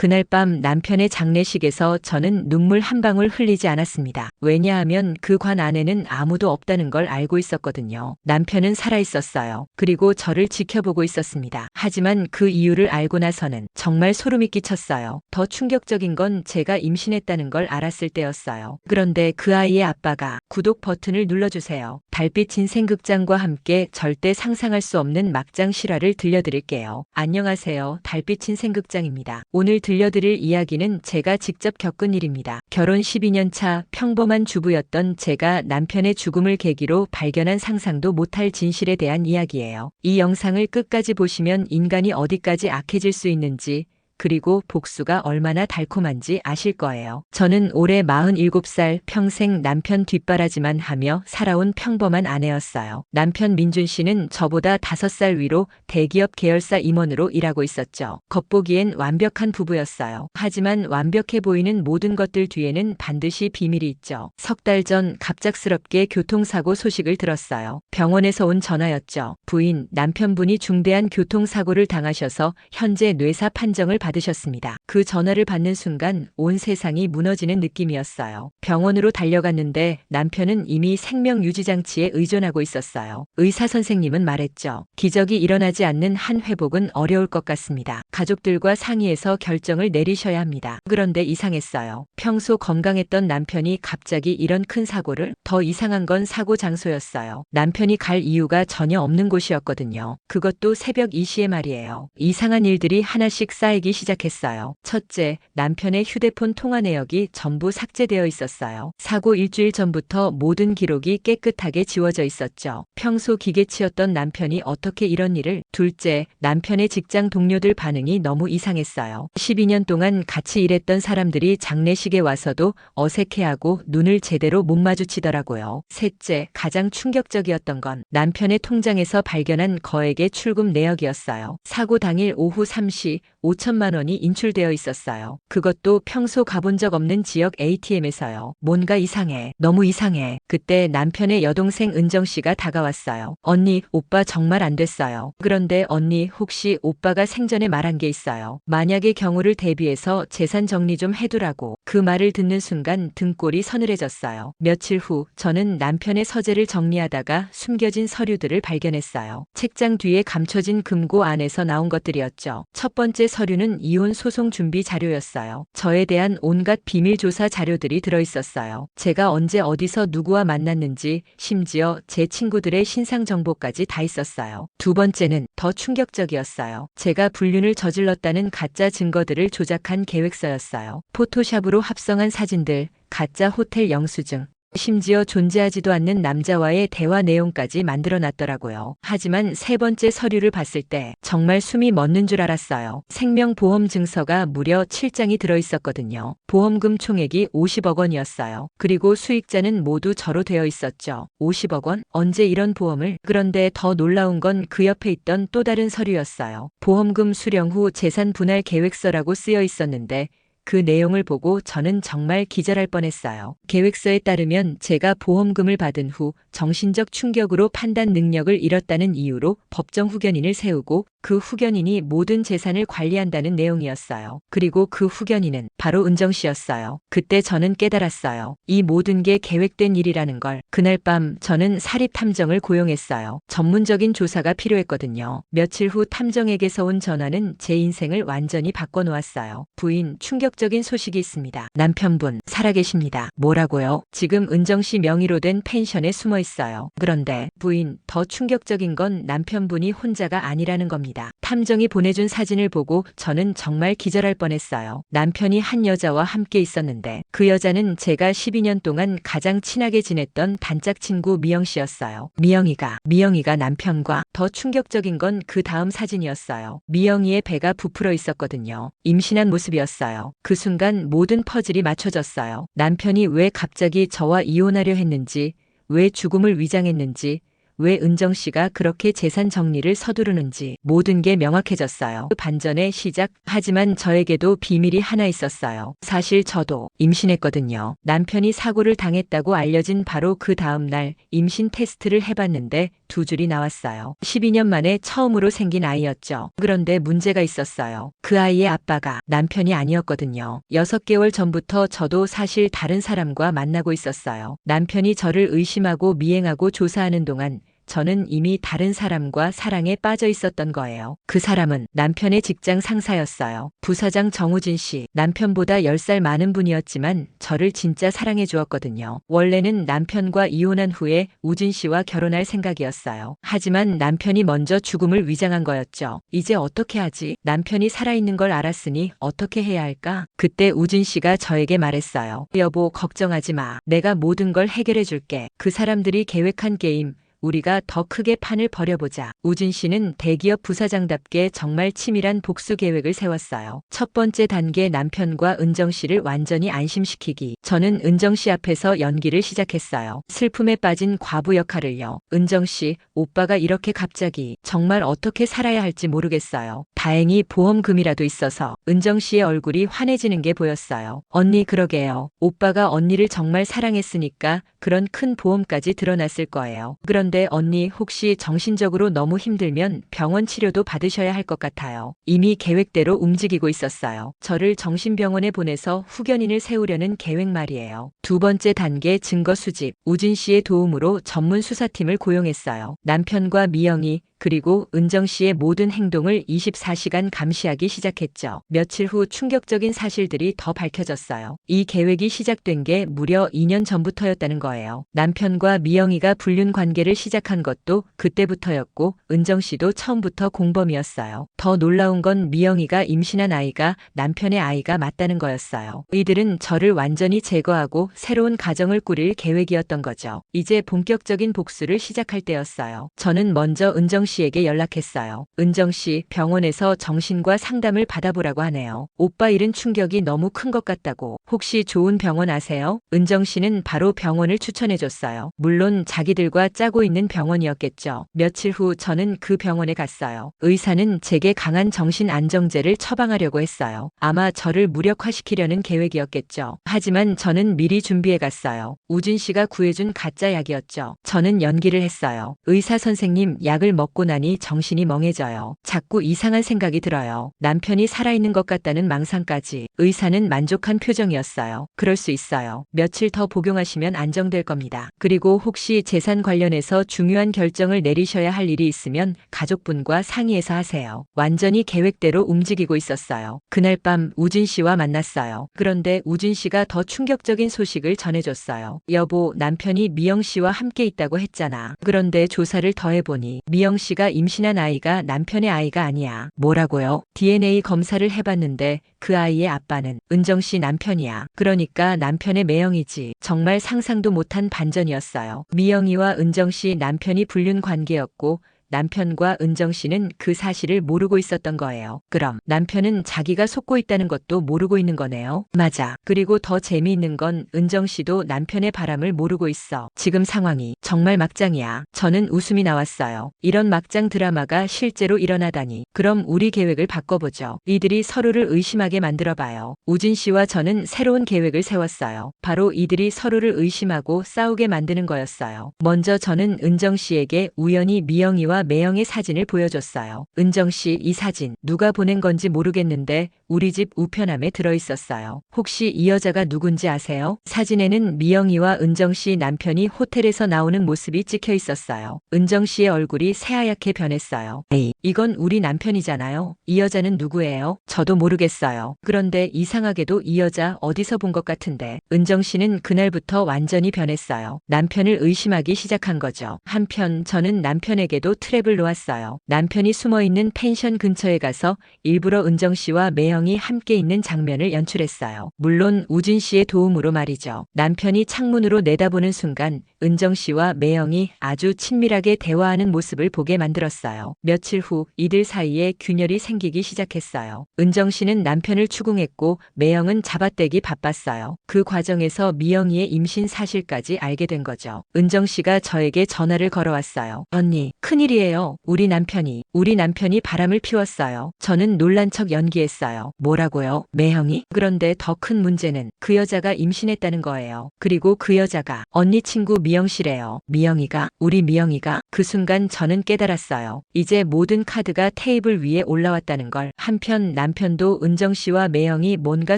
그날 밤 남편의 장례식에서 저는 눈물 한 방울 흘리지 않았습니다. 왜냐하면 그 관 안에는 아무도 없다는 걸 알고 있었거든요. 남편은 살아있었어요. 그리고 저를 지켜보고 있었습니다. 하지만 그 이유를 알고 나서는 정말 소름이 끼쳤어요. 더 충격적인 건 제가 임신했다는 걸 알았을 때였어요. 그런데 그 아이의 아빠가 구독 버튼을 눌러주세요. 달빛 인생극장과 함께 절대 상상할 수 없는 막장 실화를 들려드릴게요. 안녕하세요. 달빛 인생극장입니다. 오늘 들려드릴 이야기는 제가 직접 겪은 일입니다. 결혼 12년 차 평범한 주부였던 제가 남편의 죽음을 계기로 발견한 상상도 못할 진실에 대한 이야기예요. 이 영상을 끝까지 보시면 인간이 어디까지 악해질 수 있는지 그리고 복수가 얼마나 달콤한지 아실 거예요. 저는 올해 47살 평생 남편 뒷바라지만 하며 살아온 평범한 아내였어요. 남편 민준 씨는 저보다 5살 위로 대기업 계열사 임원으로 일하고 있었죠. 겉보기엔 완벽한 부부였어요. 하지만 완벽해 보이는 모든 것들 뒤에는 반드시 비밀이 있죠. 석 달 전 갑작스럽게 교통사고 소식을 들었어요. 병원에서 온 전화였죠. 부인, 남편분이 중대한 교통사고를 당하셔서 현재 뇌사 판정을 받 으셨습니다. 그 전화를 받는 순간 온 세상이 무너지는 느낌이었어요. 병원으로 달려갔는데 남편은 이미 생명 유지 장치에 의존하고 있었어요. 의사 선생님은 말했죠. 기적이 일어나지 않는 한 회복은 어려울 것 같습니다. 가족들과 상의해서 결정을 내리셔야 합니다. 그런데 이상했어요. 평소 건강했던 남편이 갑자기 이런 큰 사고를 더 이상한 건 사고 장소였어요. 남편이 갈 이유가 전혀 없는 곳이었거든요. 그것도 새벽 2시에 말이에요. 이상한 일들이 하나씩 쌓이기 시작했어요. 첫째, 남편의 휴대폰 통화 내역이 전부 삭제되어 있었어요. 사고 일주일 전부터 모든 기록이 깨끗하게 지워져 있었죠. 평소 기계치였던 남편이 어떻게 이런 일을 둘째, 남편의 직장 동료들 반응이 너무 이상했어요. 12년 동안 같이 일했던 사람들이 장례식에 와서도 어색해하고 눈을 제대로 못 마주치더라고요. 셋째, 가장 충격적이었던 건 남편의 통장에서 발견한 거액의 출금 내역이었어요. 사고 당일 오후 3시 5천만 원이 인출되어 있었어요. 그것도 평소 가본 적 없는 지역 ATM에서요. 뭔가 이상해. 너무 이상해. 그때 남편의 여동생 은정 씨가 다가왔어요. 언니, 오빠 정말 안 됐어요. 그런데 언니, 혹시 오빠가 생전에 말한 게 있어요. 만약의 경우를 대비해서 재산 정리 좀 해두라고. 그 말을 듣는 순간 등골이 서늘해졌어요. 며칠 후 저는 남편의 서재를 정리하다가 숨겨진 서류들을 발견했어요. 책장 뒤에 감춰진 금고 안에서 나온 것들이었죠. 첫 번째 서류는 이혼 소송 준비 자료였어요. 저에 대한 온갖 비밀 조사 자료들이 들어있었어요. 제가 언제 어디서 누구와 만났는지, 심지어 제 친구들의 신상 정보까지 다 있었어요. 두 번째는 더 충격적이었어요. 제가 불륜을 저질렀다는 가짜 증거들을 조작한 계획서였어요. 포토샵으로 합성한 사진들, 가짜 호텔 영수증, 심지어 존재하지도 않는 남자와의 대화 내용까지 만들어 놨더라고요. 하지만 세 번째 서류를 봤을 때 정말 숨이 멎는 줄 알았어요. 생명보험 증서가 무려 7장이 들어 있었거든요. 보험금 총액이 50억 원이었어요. 그리고 수익자는 모두 저로 되어 있었죠. 50억 원? 언제 이런 보험을? 그런데 더 놀라운 건 그 옆에 있던 또 다른 서류였어요. 보험금 수령 후 재산 분할 계획서라고 쓰여 있었는데 그 내용을 보고 저는 정말 기절할 뻔했어요. 계획서에 따르면 제가 보험금을 받은 후 정신적 충격으로 판단 능력을 잃었다는 이유로 법정 후견인을 세우고 그 후견인이 모든 재산을 관리한다는 내용이었어요. 그리고 그 후견인은 바로 은정 씨였어요. 그때 저는 깨달았어요. 이 모든 게 계획된 일이라는 걸. 그날 밤 저는 사립 탐정을 고용했어요. 전문적인 조사가 필요했거든요. 며칠 후 탐정에게서 온 전화는 제 인생을 완전히 바꿔놓았어요. 부인, 충격적인 소식이 있습니다. 남편분, 살아계십니다. 뭐라고요? 지금 은정 씨 명의로 된 펜션에 숨어 있어요. 그런데 부인, 더 충격적인 건 남편분이 혼자가 아니라는 겁니다. 탐정이 보내준 사진을 보고 저는 정말 기절할 뻔했어요. 남편이 한 여자와 함께 있었는데 그 여자는 제가 12년 동안 가장 친하게 지냈던 단짝 친구 미영 씨였어요. 미영이가, 미영이가 남편과 더 충격적인 건 그 다음 사진이었어요. 미영이의 배가 부풀어 있었거든요. 임신한 모습이었어요. 그 순간 모든 퍼즐이 맞춰졌어요. 남편이 왜 갑자기 저와 이혼하려 했는지, 왜 죽음을 위장했는지, 왜 은정 씨가 그렇게 재산 정리를 서두르는지 모든 게 명확해졌어요. 그 반전의 시작. 하지만 저에게도 비밀이 하나 있었어요. 사실 저도 임신했거든요. 남편이 사고를 당했다고 알려진 바로 그 다음 날 임신 테스트를 해봤는데 두 줄이 나왔어요. 12년 만에 처음으로 생긴 아이였죠. 그런데 문제가 있었어요. 그 아이의 아빠가 남편이 아니었거든요. 6개월 전부터 저도 사실 다른 사람과 만나고 있었어요. 남편이 저를 의심하고 미행하고 조사하는 동안 저는 이미 다른 사람과 사랑에 빠져 있었던 거예요. 그 사람은 남편의 직장 상사였어요. 부사장 정우진 씨, 남편보다 10살 많은 분이었지만 저를 진짜 사랑해 주었거든요. 원래는 남편과 이혼한 후에 우진 씨와 결혼할 생각이었어요. 하지만 남편이 먼저 죽음을 위장한 거였죠. 이제 어떻게 하지? 남편이 살아있는 걸 알았으니 어떻게 해야 할까? 그때 우진 씨가 저에게 말했어요. 여보, 걱정하지 마. 내가 모든 걸 해결해 줄게. 그 사람들이 계획한 게임, 우리가 더 크게 판을 벌여보자. 우진 씨는 대기업 부사장답게 정말 치밀한 복수 계획을 세웠어요. 첫 번째 단계 남편과 은정 씨를 완전히 안심시키기. 저는 은정 씨 앞에서 연기를 시작했어요. 슬픔에 빠진 과부 역할을요. 은정 씨, 오빠가 이렇게 갑자기 정말 어떻게 살아야 할지 모르겠어요. 다행히 보험금이라도 있어서 은정 씨의 얼굴이 환해지는 게 보였어요. 언니 그러게요. 오빠가 언니를 정말 사랑했으니까 그런 큰 보험까지 드러났을 거예요. 그런 데 언니 혹시 정신적으로 너무 힘들면 병원 치료도 받으셔야 할 것 같아요. 이미 계획대로 움직이고 있었어요. 저를 정신병원에 보내서 후견인을 세우려는 계획 말이에요. 두 번째 단계 증거 수집. 우진 씨의 도움으로 전문 수사팀을 고용했어요. 남편과 미영이 그리고 은정 씨의 모든 행동을 24시간 감시하기 시작했죠. 며칠 후 충격적인 사실들이 더 밝혀졌어요. 이 계획이 시작된 게 무려 2년 전부터였다는 거예요. 남편과 미영이가 불륜 관계를 시작한 것도 그때부터였고 은정 씨도 처음부터 공범이었어요. 더 놀라운 건 미영이가 임신한 아이가 남편의 아이가 맞다는 거였어요. 이들은 저를 완전히 제거하고 새로운 가정을 꾸릴 계획이었던 거죠. 이제 본격적인 복수를 시작할 때였어요. 저는 먼저 은정 씨에게 연락했어요. 은정 씨 병원에서 정신과 상담을 받아보라고 하네요. 오빠 잃은 충격이 너무 큰 것 같다고. 혹시 좋은 병원 아세요? 은정 씨는 바로 병원을 추천해줬어요. 물론 자기들과 짜고 있는 병원이었겠죠. 며칠 후 저는 그 병원에 갔어요. 의사는 제게 강한 정신 안정제를 처방하려고 했어요. 아마 저를 무력화시키려는 계획이었겠죠. 하지만 저는 미리 준비해 갔어요. 우진 씨가 구해준 가짜 약이었죠. 저는 연기를 했어요. 의사 선생님 약을 먹고 나니 정신이 멍해져요. 자꾸 이상한 생각이 들어요. 남편이 살아있는 것 같다는 망상까지. 의사는 만족한 표정이었어요. 그럴 수 있어요. 며칠 더 복용하시면 안정될 겁니다. 그리고 혹시 재산 관련해서 중요한 결정을 내리셔야 할 일이 있으면 가족분과 상의해서 하세요. 완전히 계획대로 움직이고 있었어요. 그날 밤 우진 씨와 만났어요. 그런데 우진 씨가 더 충격적인 소식을 전해줬어요. 여보, 남편이 미영 씨와 함께 있다고 했잖아. 그런데 조사를 더해보니 미영 씨가 임신한 아이가 남편의 아이가 아니야. 뭐라고요? DNA 검사를 해봤는데 그 아이의 아빠는 은정 씨 남편이야. 그러니까 남편의 매형이지. 정말 상상도 못한 반전이었어요. 미영이와 은정 씨 남편이 불륜 관계였고 남편과 은정 씨는 그 사실을 모르고 있었던 거예요. 그럼 남편은 자기가 속고 있다는 것도 모르고 있는 거네요. 맞아. 그리고 더 재미있는 건 은정 씨도 남편의 바람을 모르고 있어. 지금 상황이 정말 막장이야. 저는 웃음이 나왔어요. 이런 막장 드라마가 실제로 일어나다니. 그럼 우리 계획을 바꿔보죠. 이들이 서로를 의심하게 만들어봐요. 우진 씨와 저는 새로운 계획을 세웠어요. 바로 이들이 서로를 의심하고 싸우게 만드는 거였어요. 먼저 저는 은정 씨에게 우연히 미영이와 매영의 사진을 보여줬어요. 은정 씨 이 사진 누가 보낸 건지 모르겠는데 우리 집 우편함에 들어있었어요. 혹시 이 여자가 누군지 아세요? 사진에는 미영이와 은정 씨 남편이 호텔에서 나오는 모습이 찍혀 있었어요. 은정 씨의 얼굴이 새하얗게 변했어요. 에이, 이건 우리 남편이잖아요. 이 여자는 누구예요? 저도 모르겠어요. 그런데 이상하게도 이 여자 어디서 본 것 같은데 은정 씨는 그날부터 완전히 변했어요. 남편을 의심하기 시작한 거죠. 한편 저는 남편에게도 트랩을 놓았어요. 남편이 숨어 있는 펜션 근처에 가서 일부러 은정 씨와 매 형이 함께 있는 장면을 연출했어요. 물론 우진 씨의 도움으로 말이죠. 남편이 창문으로 내다보는 순간 은정 씨와 매형이 아주 친밀하게 대화하는 모습을 보게 만들었어요. 며칠 후 이들 사이에 균열이 생기기 시작했어요. 은정 씨는 남편을 추궁했고 매형은 잡아떼기 바빴어요. 그 과정에서 미영이의 임신 사실까지 알게 된 거죠. 은정 씨가 저에게 전화를 걸어왔어요. 언니, 큰일이에요. 우리 남편이, 우리 남편이 바람을 피웠어요. 저는 놀란 척 연기했어요. 했어요. 뭐라고요? 매형이? 그런데 더 큰 문제는 그 여자가 임신했다는 거예요. 그리고 그 여자가 언니 친구 미영 씨래요. 미영이가? 우리 미영이가? 그 순간 저는 깨달았어요. 이제 모든 카드가 테이블 위에 올라왔다는 걸. 한편 남편도 은정 씨와 매영이 뭔가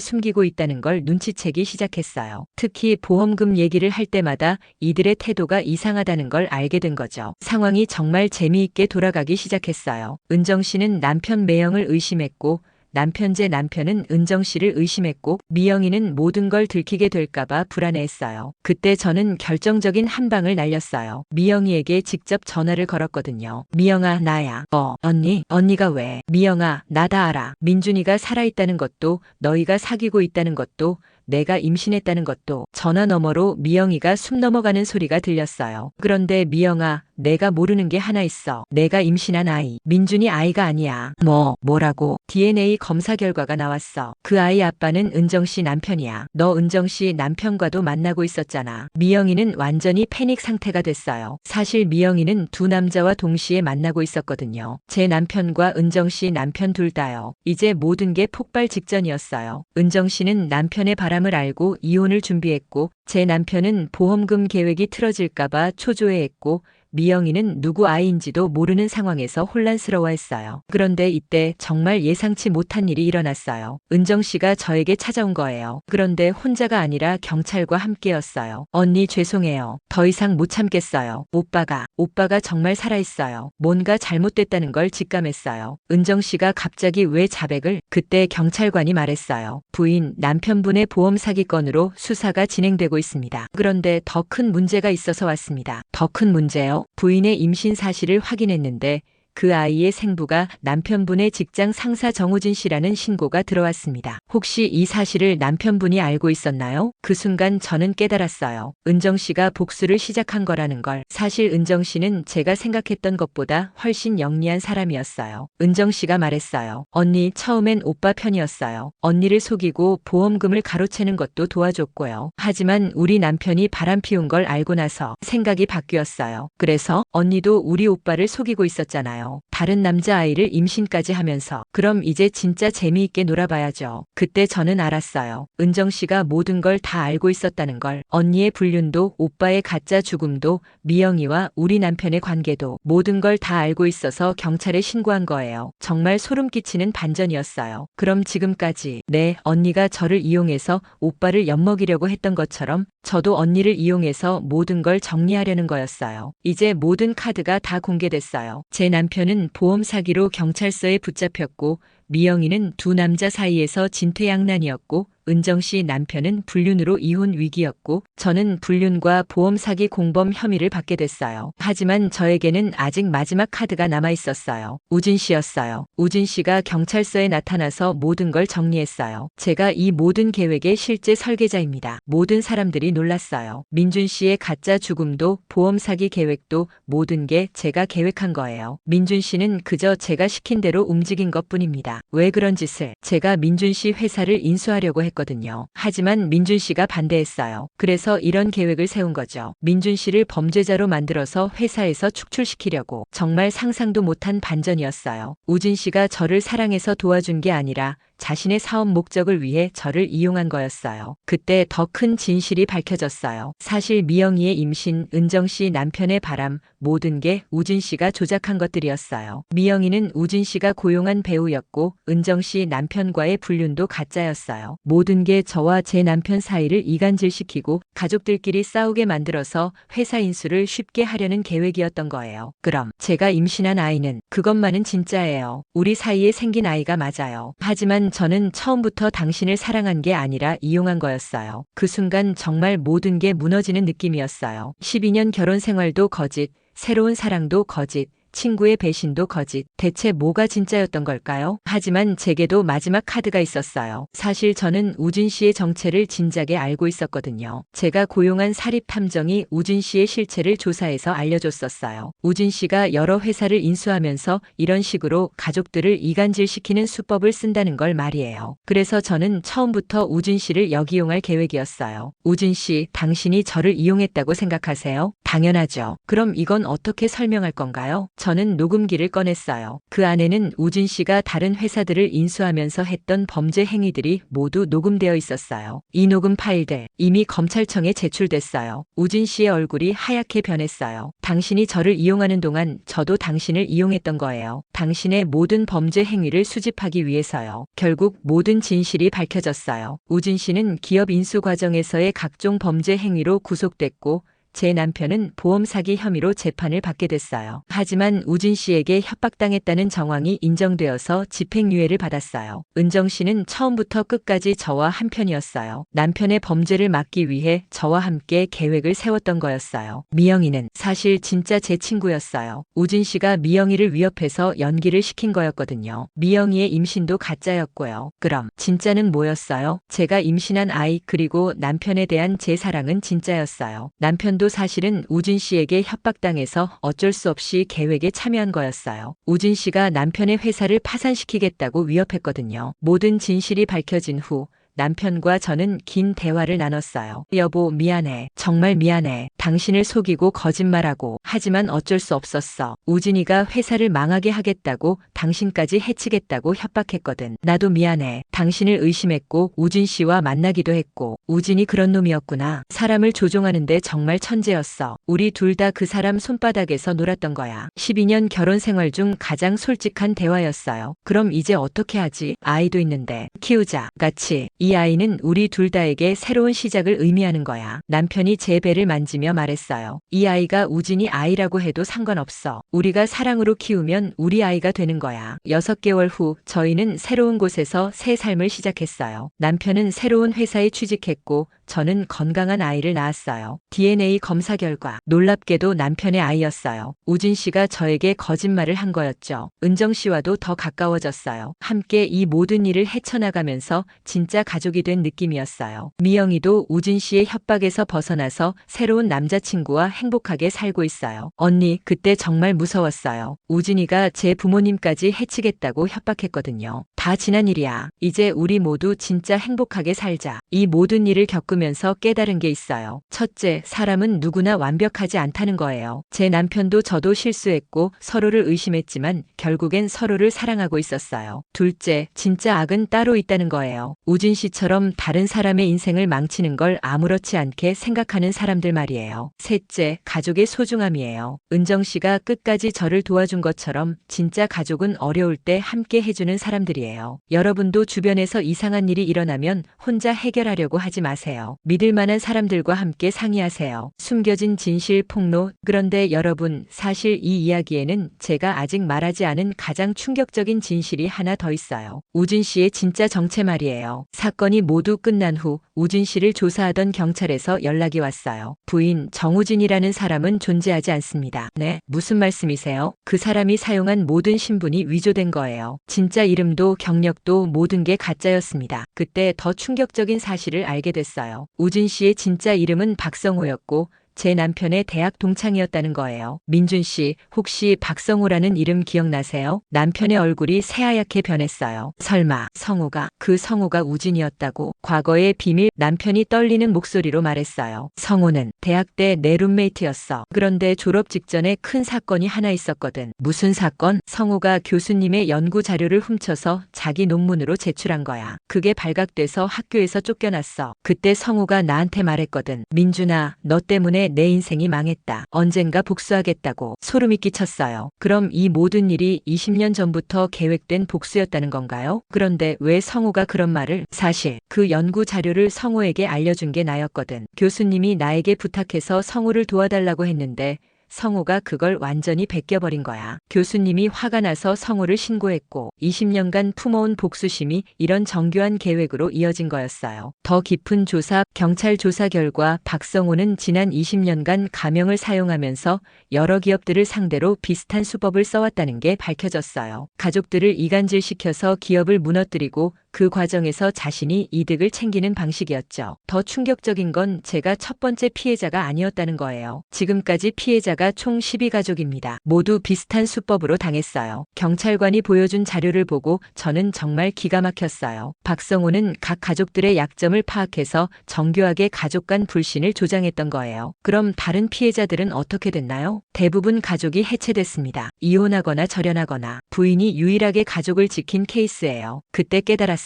숨기고 있다는 걸 눈치채기 시작했어요. 특히 보험금 얘기를 할 때마다 이들의 태도가 이상하다는 걸 알게 된 거죠. 상황이 정말 재미있게 돌아가기 시작했어요. 은정 씨는 남편 매영을 의심했고 남편제 남편은 은정 씨를 의심했고 미영이는 모든 걸 들키게 될까봐 불안해했어요. 그때 저는 결정적인 한 방을 날렸어요. 미영이에게 직접 전화를 걸었거든요. 미영아 나야. 어 언니 언니가 왜? 미영아 나 다 알아. 민준이가 살아있다는 것도 너희가 사귀고 있다는 것도 내가 임신했다는 것도 전화 너머로 미영이가 숨 넘어가는 소리가 들렸어요. 그런데 미영아, 내가 모르는 게 하나 있어. 내가 임신한 아이. 민준이 아이가 아니야. 뭐, 뭐라고? DNA 검사 결과가 나왔어. 그 아이 아빠는 은정 씨 남편이야. 너 은정 씨 남편과도 만나고 있었잖아. 미영이는 완전히 패닉 상태가 됐어요. 사실 미영이는 두 남자와 동시에 만나고 있었거든요. 제 남편과 은정 씨 남편 둘 다요. 이제 모든 게 폭발 직전이었어요. 은정 씨는 남편의 바람을 알고 이혼을 준비했고 제 남편은 보험금 계획이 틀어질까봐 초조해했고 미영이는 누구 아이인지도 모르는 상황에서 혼란스러워했어요. 그런데 이때 정말 예상치 못한 일이 일어났어요. 은정 씨가 저에게 찾아온 거예요. 그런데 혼자가 아니라 경찰과 함께였어요. 언니 죄송해요. 더 이상 못 참겠어요. 오빠가, 오빠가 정말 살아있어요. 뭔가 잘못됐다는 걸 직감했어요. 은정 씨가 갑자기 왜 자백을? 그때 경찰관이 말했어요. 부인, 남편분의 보험 사기 건으로 수사가 진행되고 있습니다. 그런데 더 큰 문제가 있어서 왔습니다. 더 큰 문제요? 부인의 임신 사실을 확인했는데 그 아이의 생부가 남편분의 직장 상사 정우진 씨라는 신고가 들어왔습니다. 혹시 이 사실을 남편분이 알고 있었나요? 그 순간 저는 깨달았어요. 은정 씨가 복수를 시작한 거라는 걸. 사실 은정 씨는 제가 생각했던 것보다 훨씬 영리한 사람이었어요. 은정 씨가 말했어요. 언니 처음엔 오빠 편이었어요. 언니를 속이고 보험금을 가로채는 것도 도와줬고요. 하지만 우리 남편이 바람 피운 걸 알고 나서 생각이 바뀌었어요. 그래서 언니도 우리 오빠를 속이고 있었잖아요. 다른 남자아이를 임신까지 하면서 그럼 이제 진짜 재미있게 놀아봐야죠. 그때 저는 알았어요. 은정 씨가 모든 걸 다 알고 있었다는 걸. 언니의 불륜도 오빠의 가짜 죽음도 미영이와 우리 남편의 관계도 모든 걸 다 알고 있어서 경찰에 신고한 거예요. 정말 소름 끼치는 반전이었어요. 그럼 지금까지 네 언니가 저를 이용해서 오빠를 엿먹이려고 했던 것처럼 저도 언니를 이용해서 모든 걸 정리하려는 거였어요. 이제 모든 카드가 다 공개됐어요. 제 남편 은 보험 사기로 경찰서에 붙잡혔고 미영이는 두 남자 사이에서 진퇴양난이었고 은정 씨 남편은 불륜으로 이혼 위기였고 저는 불륜과 보험 사기 공범 혐의를 받게 됐어요. 하지만 저에게는 아직 마지막 카드가 남아 있었어요. 우진 씨였어요. 우진 씨가 경찰서에 나타나서 모든 걸 정리했어요. 제가 이 모든 계획의 실제 설계자입니다. 모든 사람들이 놀랐어요. 민준 씨의 가짜 죽음도 보험 사기 계획도 모든 게 제가 계획한 거예요. 민준 씨는 그저 제가 시킨 대로 움직인 것 뿐입 왜 그런 짓을 제가 민준 씨 회사를 인수하려고 했거든요. 하지만 민준 씨가 반대했어요. 그래서 이런 계획을 세운 거죠. 민준 씨를 범죄자로 만들어서 회사에서 축출시키려고 정말 상상도 못한 반전이었어요. 우진 씨가 저를 사랑해서 도와준 게 아니라 자신의 사업 목적을 위해 저를 이용한 거였어요. 그때 더 큰 진실이 밝혀졌어요. 사실 미영이의 임신, 은정 씨 남편의 바람, 모든 게 우진 씨가 조작한 것들이었어요. 미영이는 우진 씨가 고용한 배우였고, 은정 씨 남편과의 불륜도 가짜였어요. 모든 게 저와 제 남편 사이를 이간질시키고 가족들끼리 싸우게 만들어서 회사 인수를 쉽게 하려는 계획이었던 거예요. 그럼 제가 임신한 아이는 그것만은 진짜예요. 우리 사이에 생긴 아이가 맞아요. 하지만 저는 처음부터 당신을 사랑한 게 아니라 이용한 거였어요. 그 순간 정말 모든 게 무너지는 느낌이었어요. 12년 결혼 생활도 거짓, 새로운 사랑도 거짓, 친구의 배신도 거짓. 대체 뭐가 진짜였던 걸까요? 하지만 제게도 마지막 카드가 있었어요. 사실 저는 우진 씨의 정체를 진작에 알고 있었거든요. 제가 고용한 사립 탐정이 우진 씨의 실체를 조사해서 알려줬었어요. 우진 씨가 여러 회사를 인수하면서 이런 식으로 가족들을 이간질시키는 수법을 쓴다는 걸 말이에요. 그래서 저는 처음부터 우진 씨를 역이용할 계획이었어요. 우진 씨, 당신이 저를 이용했다고 생각하세요? 당연하죠. 그럼 이건 어떻게 설명할 건가요? 저는 녹음기를 꺼냈어요. 그 안에는 우진 씨가 다른 회사들을 인수하면서 했던 범죄 행위들이 모두 녹음되어 있었어요. 이 녹음 파일들 이미 검찰청에 제출됐어요. 우진 씨의 얼굴이 하얗게 변했어요. 당신이 저를 이용하는 동안 저도 당신을 이용했던 거예요. 당신의 모든 범죄 행위를 수집하기 위해서요. 결국 모든 진실이 밝혀졌어요. 우진 씨는 기업 인수 과정에서의 각종 범죄 행위로 구속됐고 제 남편은 보험 사기 혐의로 재판을 받게 됐어요. 하지만 우진 씨에게 협박당했다는 정황이 인정되어서 집행유예를 받았어요. 은정 씨는 처음부터 끝까지 저와 한편이었어요. 남편의 범죄를 막기 위해 저와 함께 계획을 세웠던 거였어요. 미영이는 사실 진짜 제 친구였어요. 우진 씨가 미영이를 위협해서 연기를 시킨 거였거든요. 미영이의 임신도 가짜였고요. 그럼 진짜는 뭐였어요? 제가 임신한 아이 그리고 남편에 대한 제 사랑은 진짜였어요. 남편 도 사실은 우진 씨에게 협박당해서 어쩔 수 없이 계획에 참여한 거였어요. 우진 씨가 남편의 회사를 파산시키겠다고 위협했거든요. 모든 진실이 밝혀진 후 남편과 저는 긴 대화를 나눴어요. 여보, 미안해. 정말 미안해. 당신을 속이고 거짓말하고. 하지만 어쩔 수 없었어. 우진이가 회사를 망하게 하겠다고 당신까지 해치겠다고 협박했거든. 나도 미안해. 당신을 의심했고 우진 씨와 만나기도 했고. 우진이 그런 놈이었구나. 사람을 조종하는데 정말 천재였어. 우리 둘 다 그 사람 손바닥에서 놀았던 거야. 12년 결혼 생활 중 가장 솔직한 대화였어요. 그럼 이제 어떻게 하지? 아이도 있는데. 키우자. 같이. 이 아이는 우리 둘 다에게 새로운 시작을 의미하는 거야. 남편이 제 배를 만지며 말했어요. 이 아이가 우진이 아이라고 해도 상관없어. 우리가 사랑으로 키우면 우리 아이가 되는 거야. 6개월 후 저희는 새로운 곳에서 새 삶을 시작했어요. 남편은 새로운 회사에 취직했고 저는 건강한 아이를 낳았어요. DNA 검사 결과 놀랍게도 남편의 아이였어요. 우진 씨가 저에게 거짓말을 한 거였죠. 은정 씨와도 더 가까워졌어요. 함께 이 모든 일을 헤쳐나가면서 진짜 가족이 된 느낌이었어요. 미영이도 우진 씨의 협박에서 벗어나서 새로운 남자친구와 행복하게 살고 있어요. 언니, 그때 정말 무서웠어요. 우진이가 제 부모님까지 해치겠다고 협박했거든요. 다 지난 일이야. 이제 우리 모두 진짜 행복하게 살자. 이 모든 일을 겪으면 서 깨달은 게 있어요. 첫째, 사람은 누구나 완벽하지 않다는 거예요. 제 남편도 저도 실수했고 서로를 의심했지만 결국엔 서로를 사랑하고 있었어요. 둘째, 진짜 악은 따로 있다는 거예요. 우진 씨처럼 다른 사람의 인생을 망치는 걸 아무렇지 않게 생각하는 사람들 말이에요. 셋째, 가족의 소중함이에요. 은정 씨가 끝까지 저를 도와준 것처럼 진짜 가족은 어려울 때 함께 해주는 사람들이에요. 여러분도 주변에서 이상한 일이 일어나면 혼자 해결하려고 하지 마세요. 믿을 만한 사람들과 함께 상의하세요. 숨겨진 진실 폭로. 그런데 여러분, 사실 이 이야기에는 제가 아직 말하지 않은 가장 충격적인 진실이 하나 더 있어요. 우진 씨의 진짜 정체 말이에요. 사건이 모두 끝난 후 우진 씨를 조사하던 경찰에서 연락이 왔어요. 부인 정우진이라는 사람은 존재하지 않습니다. 네, 무슨 말씀이세요? 그 사람이 사용한 모든 신분이 위조된 거예요. 진짜 이름도 경력도 모든 게 가짜였습니다. 그때 더 충격적인 사실을 알게 됐어요. 우진 씨의 진짜 이름은 박성호였고 제 남편의 대학 동창이었다는 거예요. 민준 씨, 혹시 박성호라는 이름 기억나세요? 남편의 얼굴이 새하얗게 변했어요. 설마 성호가 그 성호가 우진이었다고? 과거의 비밀 남편이 떨리는 목소리로 말했어요. 성호는 대학 때 내 룸메이트였어. 그런데 졸업 직전에 큰 사건이 하나 있었거든. 무슨 사건? 성호가 교수님의 연구 자료를 훔쳐서 자기 논문으로 제출한 거야. 그게 발각돼서 학교에서 쫓겨났어. 그때 성호가 나한테 말했거든. 민준아, 너 때문에 내 인생이 망했다. 언젠가 복수하겠다고 소름이 끼쳤어요. 그럼 이 모든 일이 20년 전부터 계획된 복수였다는 건가요? 그런데 왜 성우가 그런 말을? 사실 그 연구 자료를 성우에게 알려준 게 나였거든. 교수님이 나에게 부탁해서 성우를 도와달라고 했는데 성우가 그걸 완전히 베껴버린 거야. 교수님이 화가 나서 성우를 신고했고 20년간 품어온 복수심이 이런 정교한 계획으로 이어진 거였어요. 더 깊은 조사, 경찰 조사 결과 박성호는 지난 20년간 가명을 사용하면서 여러 기업들을 상대로 비슷한 수법을 써왔다는 게 밝혀졌어요. 가족들을 이간질시켜서 기업을 무너뜨리고 그 과정에서 자신이 이득을 챙기는 방식이었죠. 더 충격적인 건 제가 첫 번째 피해자가 아니었다는 거예요. 지금까지 피해자가 총 12가족입니다. 모두 비슷한 수법으로 당했어요. 경찰관이 보여준 자료를 보고 저는 정말 기가 막혔어요. 박성호는 각 가족들의 약점을 파악해서 정교하게 가족 간 불신을 조장했던 거예요. 그럼 다른 피해자들은 어떻게 됐나요? 대부분 가족이 해체됐습니다. 이혼하거나 절연하거나 부인이 유일하게 가족을 지킨 케이스예요. 그때 깨달았어요.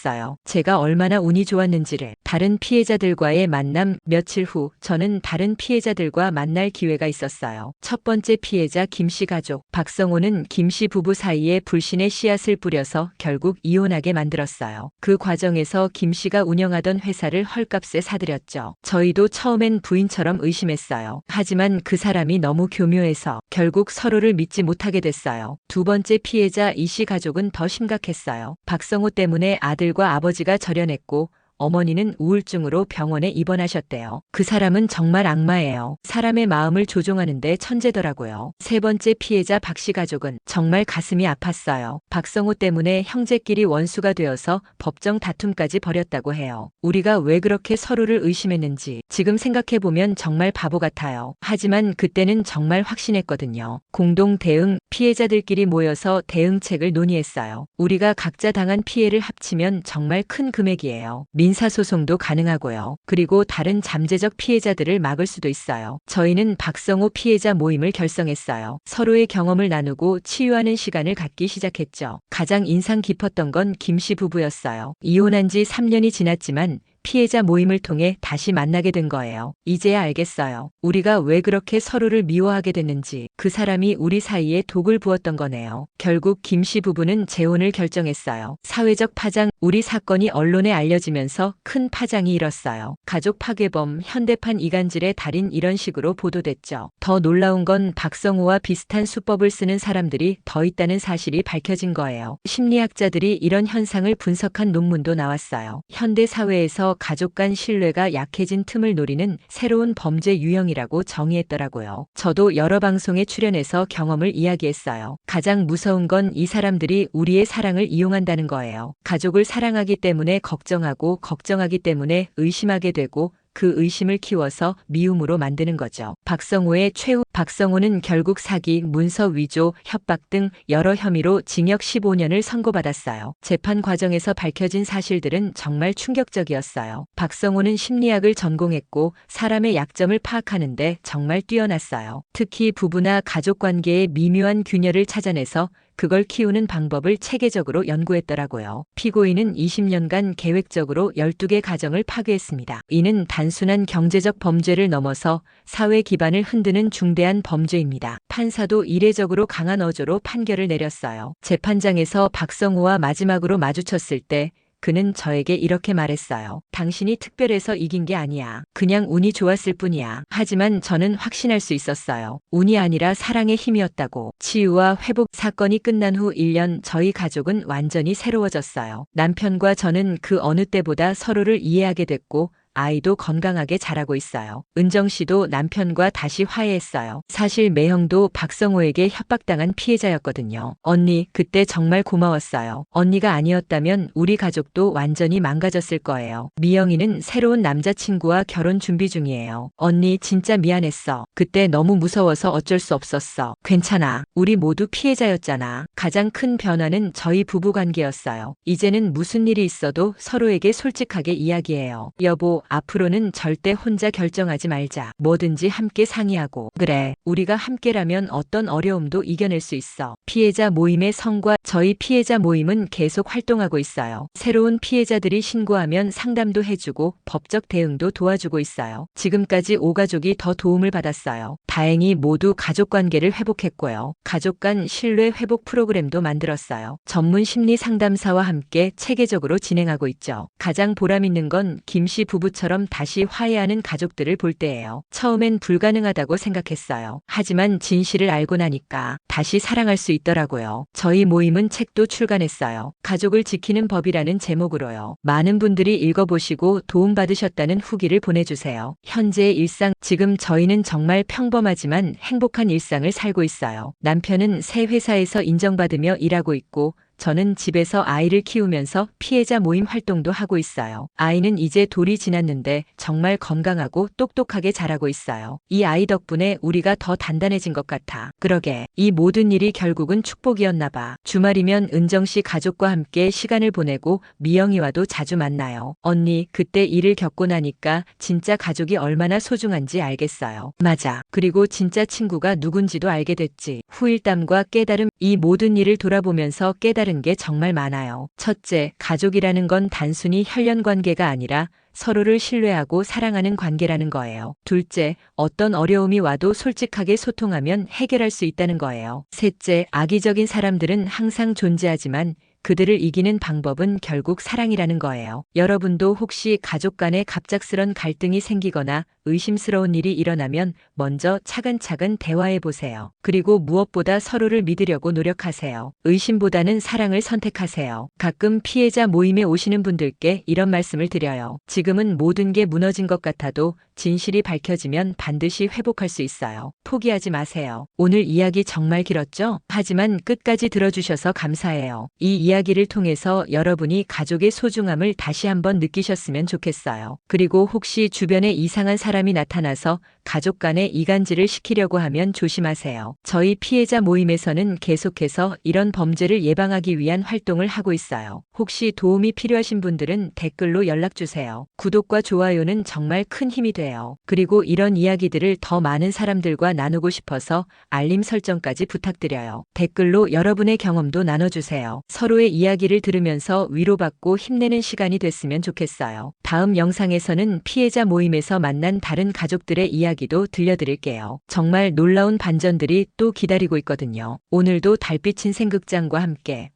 제가 얼마나 운이 좋았는지를 다른 피해자들과의 만남 며칠 후 저는 다른 피해자들과 만날 기회가 있었어요. 첫 번째 피해자 김씨 가족 박성호는 김씨 부부 사이에 불신의 씨앗을 뿌려서 결국 이혼하게 만들었어요. 그 과정에서 김씨가 운영하던 회사를 헐값에 사들였죠. 저희도 처음엔 부인처럼 의심했어요. 하지만 그 사람이 너무 교묘해서 결국 서로를 믿지 못하게 됐어요. 두 번째 피해자 이씨 가족은 더 심각했어요. 박성호 때문에 아들 과 아버지가 절연했고 어머니는 우울증으로 병원에 입원하셨대요. 그 사람은 정말 악마예요. 사람의 마음을 조종하는데 천재더라고요. 세 번째 피해자 박 씨 가족은 정말 가슴이 아팠어요. 박성호 때문에 형제끼리 원수가 되어서 법정 다툼까지 벌였다고 해요. 우리가 왜 그렇게 서로를 의심했는지 지금 생각해보면 정말 바보 같아요. 하지만 그때는 정말 확신했거든요. 공동 대응 피해자들끼리 모여서 대응책을 논의했어요. 우리가 각자 당한 피해를 합치면 정말 큰 금액이에요. 민사소송도 가능하고요. 그리고 다른 잠재적 피해자들을 막을 수도 있어요. 저희는 박성호 피해자 모임을 결성했어요. 서로의 경험을 나누고 치유하는 시간을 갖기 시작했죠. 가장 인상 깊었던 건 김 씨 부부였어요. 이혼한 지 3년이 지났지만 피해자 모임을 통해 다시 만나게 된 거예요. 이제야 알겠어요. 우리가 왜 그렇게 서로를 미워하게 됐는지 그 사람이 우리 사이에 독을 부었던 거네요. 결국 김 씨 부부는 재혼을 결정했어요. 사회적 파장, 우리 사건이 언론에 알려지면서 큰 파장이 일었어요. 가족 파괴범, 현대판 이간질의 달인 이런 식으로 보도됐죠. 더 놀라운 건 박성호와 비슷한 수법을 쓰는 사람들이 더 있다는 사실이 밝혀진 거예요. 심리학자들이 이런 현상을 분석한 논문도 나왔어요. 현대 사회에서 가족 간 신뢰가 약해진 틈을 노리는 새로운 범죄 유형이라고 정의했더라고요. 저도 여러 방송에 출연해서 경험을 이야기했어요. 가장 무서운 건 이 사람들이 우리의 사랑을 이용한다는 거예요. 가족을 사랑하기 때문에 걱정하고 걱정하기 때문에 의심하게 되고 그 의심을 키워서 미움으로 만드는 거죠. 박성호의 최후 박성호는 결국 사기, 문서 위조, 협박 등 여러 혐의로 징역 15년을 선고받았어요. 재판 과정에서 밝혀진 사실들은 정말 충격적이었어요. 박성호는 심리학을 전공했고 사람의 약점을 파악하는데 정말 뛰어났어요. 특히 부부나 가족 관계의 미묘한 균열을 찾아내서 그걸 키우는 방법을 체계적으로 연구했더라고요. 피고인은 20년간 계획적으로 12개 가정을 파괴했습니다. 이는 단순한 경제적 범죄를 넘어서 사회 기반을 흔드는 중대한 범죄입니다. 판사도 이례적으로 강한 어조로 판결을 내렸어요. 재판장에서 박성호와 마지막으로 마주쳤을 때 그는 저에게 이렇게 말했어요. 당신이 특별해서 이긴 게 아니야. 그냥 운이 좋았을 뿐이야. 하지만 저는 확신할 수 있었어요. 운이 아니라 사랑의 힘이었다고. 치유와 회복 사건이 끝난 후 1년 저희 가족은 완전히 새로워졌어요. 남편과 저는 그 어느 때보다 서로를 이해하게 됐고 아이도 건강하게 자라고 있어요. 은정 씨도 남편과 다시 화해했어요. 사실 매형도 박성호에게 협박당한 피해자였거든요. 언니, 그때 정말 고마웠어요. 언니가 아니었다면 우리 가족도 완전히 망가졌을 거예요. 미영이는 새로운 남자친구와 결혼 준비 중이에요. 언니, 진짜 미안했어. 그때 너무 무서워서 어쩔 수 없었어. 괜찮아. 우리 모두 피해자였잖아. 가장 큰 변화는 저희 부부 관계였어요. 이제는 무슨 일이 있어도 서로에게 솔직하게 이야기해요. 여보, 앞으로는 절대 혼자 결정하지 말자. 뭐든지 함께 상의하고. 그래, 우리가 함께라면 어떤 어려움도 이겨낼 수 있어. 피해자 모임의 성과 저희 피해자 모임은 계속 활동하고 있어요. 새로운 피해자들이 신고하면 상담도 해주고 법적 대응도 도와주고 있어요. 지금까지 5가족이 더 도움을 받았어요. 다행히 모두 가족 관계를 회복했고요. 가족 간 신뢰 회복 프로그램도 만들었어요. 전문 심리 상담사와 함께 체계적으로 진행하고 있죠. 가장 보람 있는 건 김 씨 부부 처럼 다시 화해하는 가족들을 볼 때예요. 처음엔 불가능하다고 생각했어요. 하지만 진실을 알고 나니까 다시 사랑할 수 있더라고요. 저희 모임은 책도 출간했어요. 가족을 지키는 법이라는 제목으로요. 많은 분들이 읽어보시고 도움받으셨다는 후기를 보내주세요. 현재의 일상, 지금 저희는 정말 평범하지만 행복한 일상을 살고 있어요. 남편은 새 회사에서 인정받으며 일하고 있고, 저는 집에서 아이를 키우면서 피해자 모임 활동도 하고 있어요. 아이는 이제 돌이 지났는데 정말 건강하고 똑똑하게 자라고 있어요. 이 아이 덕분에 우리가 더 단단해진 것 같아. 그러게. 이 모든 일이 결국은 축복이었나 봐. 주말이면 은정 씨 가족과 함께 시간을 보내고 미영이와도 자주 만나요. 언니, 그때 일을 겪고 나니까 진짜 가족이 얼마나 소중한지 알겠어요. 맞아. 그리고 진짜 친구가 누군지도 알게 됐지. 후일담과 깨달음, 이 모든 일을 돌아보면서 깨달 은 게 정말 많아요. 첫째, 가족이라는 건 단순히 혈연 관계가 아니라 서로를 신뢰하고 사랑하는 관계라는 거예요. 둘째, 어떤 어려움이 와도 솔직하게 소통하면 해결할 수 있다는 거예요. 셋째, 악의적인 사람들은 항상 존재하지만 그들을 이기는 방법은 결국 사랑이라는 거예요. 여러분도 혹시 가족 간에 갑작스런 갈등이 생기거나 의심스러운 일이 일어나면 먼저 차근차근 대화해 보세요. 그리고 무엇보다 서로를 믿으려고 노력하세요. 의심보다는 사랑을 선택하세요. 가끔 피해자 모임에 오시는 분들께 이런 말씀을 드려요. 지금은 모든 게 무너진 것 같아도 진실이 밝혀지면 반드시 회복할 수 있어요. 포기하지 마세요. 오늘 이야기 정말 길었죠? 하지만 끝까지 들어주셔서 감사해요. 이 이야기를 통해서 여러분이 가족의 소중함을 다시 한번 느끼셨으면 좋겠어요. 그리고 혹시 주변에 이상한 사람 이 나타나서 가족 간의 이간질을 시키려고 하면 조심하세요. 저희 피해자 모임에서는 계속해서 이런 범죄를 예방하기 위한 활동을 하고 있어요. 혹시 도움이 필요하신 분들은 댓글로 연락주세요. 구독과 좋아요는 정말 큰 힘이 돼요. 그리고 이런 이야기들을 더 많은 사람들과 나누고 싶어서 알림 설정까지 부탁드려요. 댓글로 여러분의 경험도 나눠주세요. 서로의 이야기를 들으면서 위로받고 힘내는 시간이 됐으면 좋겠어요. 다음 영상에서는 피해자 모임에서 만난 다른 가족들의 이야기도 들려드릴게요. 정말 놀라운 반전들이 또 기다리고 있거든요. 오늘도 달빛인 생극장과 함께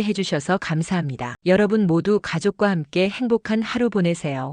해주셔서 감사합니다. 여러분 모두 가족과 함께 행복한 하루 보내세요.